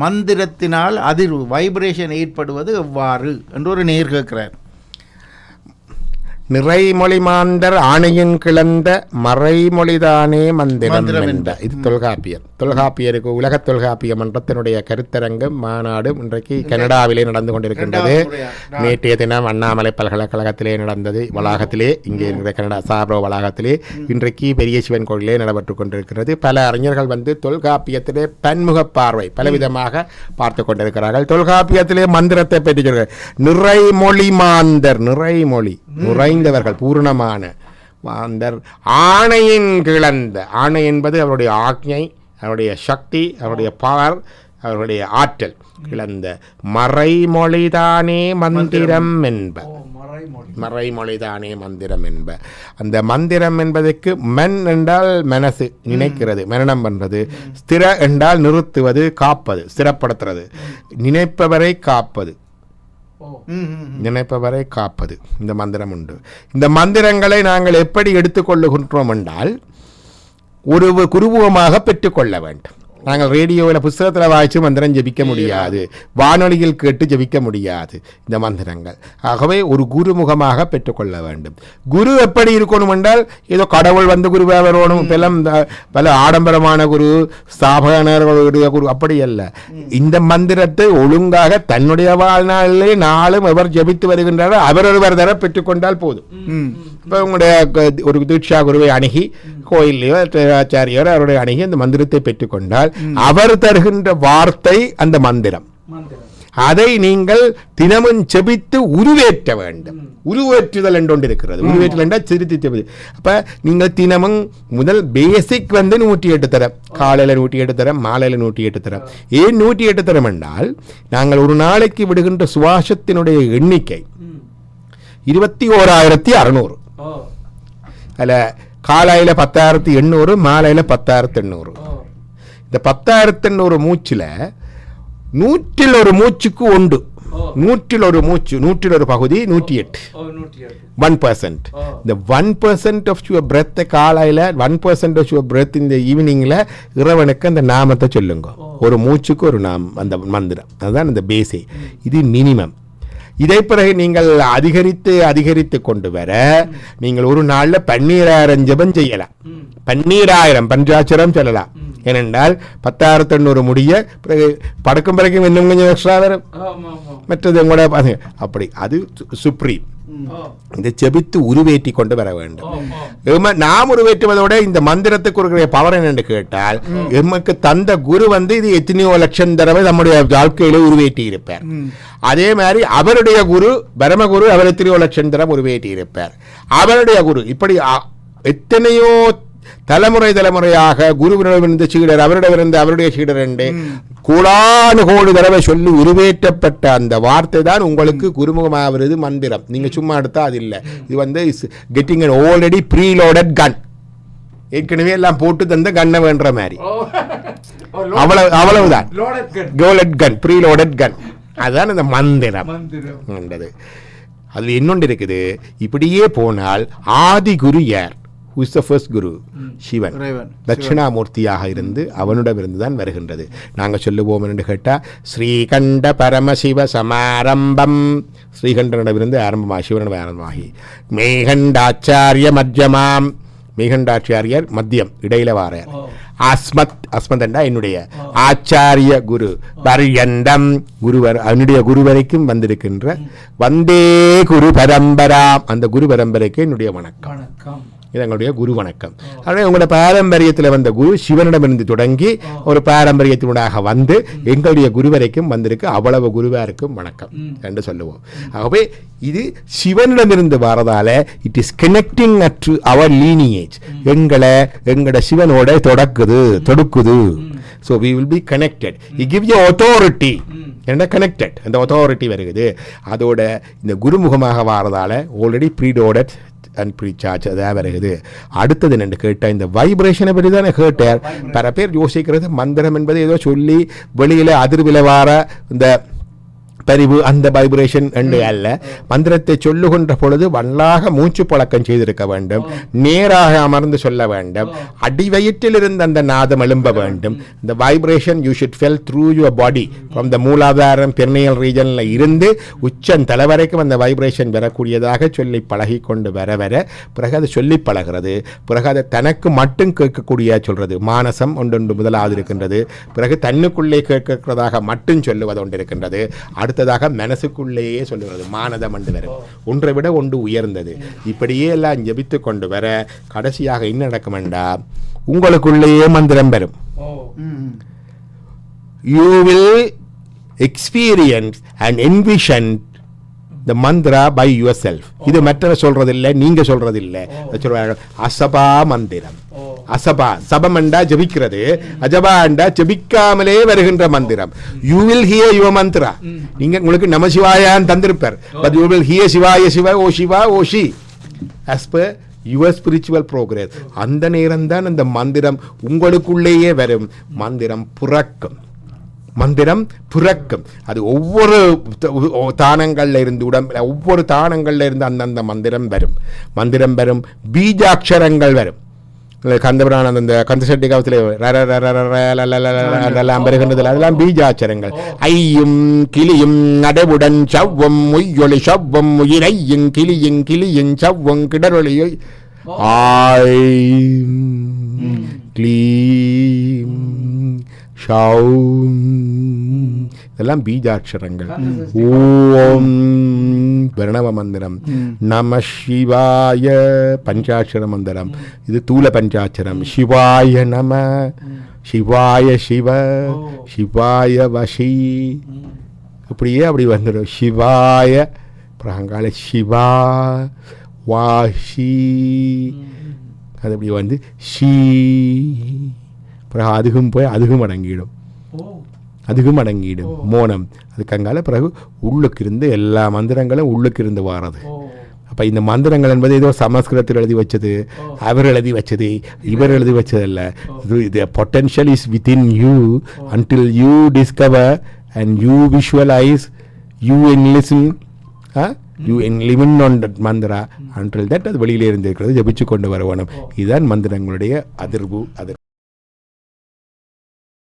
மந்திரத்தினால் அதிர்வு வைப்ரேஷன் ஏற்படுவது எவ்வாறு? என்று ஒரு நேர் கேட்கிறார். நிறைமொழி மாந்தர் ஆணையின் கிளந்த மறைமொழிதானே மந்திரம் என்ப. இது தொல்காப்பியர் தொல்காப்பியருக்கு உலக தொல்காப்பிய மன்றத்தினுடைய கருத்தரங்கு மாநாடு இன்றைக்கு கனடாவிலே நடந்து கொண்டிருக்கின்றது? நேற்றைய தினம் அண்ணாமலை பல்கலைக்கழகத்திலே நடந்தது. வளாகத்திலே இங்கே இருக்கிற கனடா சாப்ரோ வளாகத்திலே இன்றைக்கு பெரிய சிவன் கோயிலே நடைபெற்றுக் கொண்டிருக்கிறது. பல அறிஞர்கள் வந்து தொல்காப்பியத்திலே பன்முக பார்வை பலவிதமாக பார்த்து கொண்டிருக்கிறார்கள். தொல்காப்பியத்திலே மந்திரத்தை பற்றி சொல்கிறார் நிறைமொழி மாந்தர் நிறைமொழி. நிறைந்தவர்கள் பூர்ணமான மாந்தர். ஆணையின் கிளந்த. ஆணை என்பது அவருடைய ஆக்ஞை. அவருடைய சக்தி அவருடைய பவர் அவருடைய ஆற்றல். கிளந்த மறைமொழிதானே மந்திரம் என்ப. மறைமொழிதானே மந்திரம் என்ப. அந்த மந்திரம் என்பதற்கு மன் என்றால் மனசு நினைக்கிறது மரணம் பண்றது. ஸ்திர என்றால் நிறுத்துவது காப்பது ஸ்திரப்படுத்துறது. நினைப்பவரை காப்பது. நினைப்பவரை காப்பது. இந்த மந்திரம் உண்டு. இந்த மந்திரங்களை நாங்கள் எப்படி எடுத்துக்கொள்ளுகின்றோம் என்றால் ஒரு குருபுவமாக பெற்றுக்கொள்ள வேண்டும். நாங்கள் ரேடியோவில் புஸ்தகத்தில் வாய்ச்சி மந்திரம் ஜெபிக்க முடியாது வானொலியில் கேட்டு ஜெபிக்க முடியாது இந்த மந்திரங்கள் ஆகவே ஒரு குருமுகமாக பெற்றுக்கொள்ள வேண்டும் குரு எப்படி இருக்கணும் என்றால் ஏதோ கடவுள் வந்து குருவாக வரணும் இப்பெல்லாம் பல ஆடம்பரமான குரு ஸ்தாபகர்களுடைய குரு அப்படி அல்ல இந்த மந்திரத்தை ஒழுங்காக தன்னுடைய வாழ்நாளிலே நாளும் அவர் ஜெபித்து வருகின்றார் அவர் ஒருவர் தர பெற்றுக்கொண்டால் போதும். இப்போ உங்களுடைய ஒரு தீட்சா குருவை அணுகி கோயிலையோ ஆச்சாரியர் அவருடைய அணுகி அந்த மந்திரத்தை பெற்றுக்கொண்டால் அவர் தருகின்ற வார்த்தை அந்த மந்திரம். அதை நீங்கள் தினமும் செபித்து உருவேற்ற வேண்டும். உருவேற்றுதல் என்று ஒன்று இருக்கிறது உருவேற்றல் என்றால் திருத்தி செபி அப்ப நீங்கள் தினமும் முதல் பேசிக் வந்து நூற்றி எட்டு தரம். காலையில நூற்றி எட்டு தரம் மாலையில நூற்றி எட்டு தரம். ஏன் நூற்றி எட்டு தரம் என்றால் நாங்கள் ஒரு நாளைக்கு விடுகின்ற சுவாசத்தினுடைய எண்ணிக்கை இருபத்தி ஓராயிரத்தி அறநூறு. அதில் காலையில் பத்தாயிரத்தி எண்ணூறு மாலையில் பத்தாயிரத்தி எண்ணூறு. இந்த பத்தாயிரத்தி எண்ணூறு மூச்சில் நூற்றில் ஒரு மூச்சுக்கு உண்டு. நூற்றில் ஒரு மூச்சு நூற்றில் ஒரு பகுதி நூற்றி எட்டு ஒன் பர்சன்ட் இந்த ஒன் பர்சன்ட் ஆஃப் யுவர் பிரெத்தை காலையில் one percent of your breath இந்த ஈவினிங்கில் இறைவனுக்கு அந்த நாமத்தை சொல்லுங்க. ஒரு மூச்சுக்கு ஒரு நாம் அந்த மந்திரம். அதுதான் இந்த பேஸே இது மினிமம் இதை பிறகு நீங்கள் அதிகரித்து அதிகரித்து கொண்டு வர நீங்கள் ஒரு நாள்ல பன்னீராயிரம் ஜெபம் செய்யலாம். பன்னீராயிரம் பஞ்சாட்சரம் சொல்லலாம். ஏனென்றால் பத்தாயிரத்தி எண்ணூறு முடிய பிறகு படுக்கும் பிறகு இன்னும் கொஞ்சம் எக்ஸ்ட்ரா வரும். மற்றது பாருங்க. அப்படி அது சுப்ரீம் இந்த செபித்து உருவேற்றி கொண்டு வர வேண்டும். நாம் உருவேற்றுவதோட இந்த மந்திரத்துக்கு இருக்கிற பவர் என்னன்னு கேட்டால் எமக்கு தந்த குரு வந்து இது எத்தனையோ லட்சம் தடவை நம்முடைய வாழ்க்கையில உருவேற்றி இருப்பார் அதே மாதிரி அவருடைய குரு பரமகுரு அவர் எத்தனையோ லட்சம் தடவை உருவேற்றி இருப்பார் அவருடைய குரு இப்படி எத்தனையோ தலைமுறை தலைமுறையாக குருவிடமிருந்து சீடர் அவரிடமிருந்து அவருடைய சீடர் என்று கோடானு கோடி தடவை சொல்லி உருவேற்றப்பட்ட அந்த வார்த்தை தான் உங்களுக்கு குருமுகமாகிறது மந்திரம். நீங்க சும்மா எடுத்தா அது இல்லை. இது வந்து getting an already preloaded gun ஏற்கனவே எல்லாம் போட்டு தந்த கன்னை வேண்ட மாதிரி. அவ்வளவு அவ்வளவுதான். கோலட் கன் ப்ரீலோடட் கன் அதுதான் இந்த மந்திரம். என்றது அதில் இன்னொன்று இருக்குது. இப்படியே போனால் ஆதி குரு யார்? Who is the first குரு சிவன். தட்சிணாமூர்த்தியாக இருந்து அவனிடமிருந்து தான் வருகின்றது நாங்கள் சொல்லுவோம் என்று கேட்டால் ஸ்ரீகண்ட பரமசிவ சமாரம்பம் ஸ்ரீகண்டனிடமிருந்து ஆரம்பமாக சிவனிடம் ஆரம்பமாகி மேகண்டாச்சாரிய மத்தியமாம் மேகண்டாச்சாரியர் மத்தியம் இடையில வாரார் அஸ்மத் அஸ்மத் என்றா என்னுடைய ஆச்சாரிய குரு பரியந்தம் குருவர் அவனுடைய குரு வரைக்கும் வந்திருக்கின்ற வந்தே குரு பரம்பராம் அந்த குரு பரம்பரைக்கு என்னுடைய வணக்கம் இது எங்களுடைய குரு வணக்கம். ஆனால் உங்களோட பாரம்பரியத்தில் வந்த குரு சிவனிடமிருந்து தொடங்கி ஒரு பாரம்பரியத்தினூடாக வந்து எங்களுடைய குரு வரைக்கும் வந்திருக்கு. அவ்வளவு குருவாருக்கும் வணக்கம். என்று சொல்லுவோம். ஆகவே இது சிவனிடமிருந்து வரதால it is connecting at our lineage எங்களை எங்களோட சிவனோட தொடக்குது தொடுக்குது. So we will be connected I give you authority. என்ன கனெக்டட் அந்த authority வருகுது. அதோட இந்த குருமுகமாக வாரதால ஆல்ரெடி ப்ரீடோடட் அண்ட் ப்ரீசார்ஜ் அதான் வருகுது அடுத்தது என்னென்னு கேட்டால் இந்த வைப்ரேஷனை பற்றி தானே கேட்டார். பல பேர் யோசிக்கிறது மந்திரம் என்பது ஏதோ சொல்லி வெளியில் அதிர்வில வார இந்த பரிவு அந்த வைப்ரேஷன் என்று அல்ல. மந்திரத்தை சொல்லுகின்ற பொழுது வல்லாக மூச்சு பழக்கம் செய்திருக்க வேண்டும். நேராக அமர்ந்து சொல்ல வேண்டும். அடிவயிற்றில் இருந்து அந்த நாதம் எழும்ப வேண்டும். இந்த vibration you should feel through your body from the மூலாதாரம் பெர்னியல் ரீஜனில் இருந்து உச்சன் தலை வரைக்கும் அந்த வைப்ரேஷன் வரக்கூடியதாக சொல்லி பழகி கொண்டு வர வர பிறகு அது சொல்லி பழகிறது. பிறகு அதை தனக்கு மட்டும் கேட்கக்கூடிய சொல்றது. மானசம் ஒன்றொன்று முதலாவது இருக்கின்றது. பிறகு தன்னுக்குள்ளே கேட்கிறதாக மட்டும் சொல்லுவது ஒன்று இருக்கின்றது. அடுத்ததாக மனசுக்குள்ளேயே சொல்லுகிறது. மானதம் என்று வரும். ஒன்றை விட ஒன்று உயர்ந்தது. இப்படியே எல்லாம் ஜெபித்து கொண்டு வர கடைசியாக என்ன நடக்கும் என்றால் உங்களுக்குள்ளேயே மந்திரம் பெறும் ம். you will experience and envision the mantra by yourself. இது மற்றவர் சொல்றதில்லை நீங்க சொல்றதில்லை. சொல்றாங்க அசபா மந்திரம். அசபா சபமண்டா ஜபிக்கிறது. அஜபாண்டா ஜபிக்காமலே வருகின்ற மந்திரம். You will hear your mantra நீங்க உங்களுக்கு நம சிவாயான்னு தந்திருப்பார். But you will hear Shivaya Shiva ஓ சிவா ஓ she. As per your spiritual progress அந்த நேரம்தான் அந்த மந்திரம் உங்களுக்குள்ளேயே வரும். மந்திரம் புறக்கும். மந்திரம் புறக்கும். அது ஒவ்வொரு தானங்களில் இருந்து உடம்புல ஒவ்வொரு தானங்களில் இருந்து அந்தந்த மந்திரம் வரும். மந்திரம் வரும். பீஜாட்சரங்கள் வரும். இல்ல கந்தபுராணம் அந்த கந்தசட்டி காலத்தில் அதெல்லாம் வருகின்றதில் அதெல்லாம் பீஜாட்சரங்கள் ஐயும் கிளியும் அடைவுடன் சவ்வம் உய்யொளி சவ்வம் உயிரையும் கிளியும் கிளியும் சவ்வம் கிடரொளியை ஆய் க்ளீம் ஷௌம் இதெல்லாம் பீஜாட்சரங்கள். ஓம் பிரணவ மந்திரம். நம சிவாய பஞ்சாட்சர மந்திரம். இது தூல பஞ்சாட்சரம். சிவாய நம சிவாய சிவ சிவாய வசி. இப்படியே அப்படி வந்துடும் சிவாய அப்புறம் சிவா வாஷி அது அப்படி வந்து ஷீ. பிறகு அதுகும் போய் அதுகும் அடங்கிடும். அதுக்கும் அடங்கிடும் மோனம். அதுக்கு அங்கால பிறகு உள்ளுக்கு இருந்து எல்லா மந்திரங்களும் உள்ளுக்கு இருந்து வாரது அப்ப இந்த மந்திரங்கள் என்பது ஏதோ சமஸ்கிருதத்தில் எழுதி வச்சது அவர் எழுதி வச்சது இவர் எழுதி வச்சதல்ல. இது potential is within you until you discover and you visualise you in listen you in liven on that mantra until that அது வெளியிலே இருந்து இருக்கிறது ஜபிச்சு கொண்டு வர வேணும் இதுதான் மந்திரங்களுடைய அதிர்வு அதிர்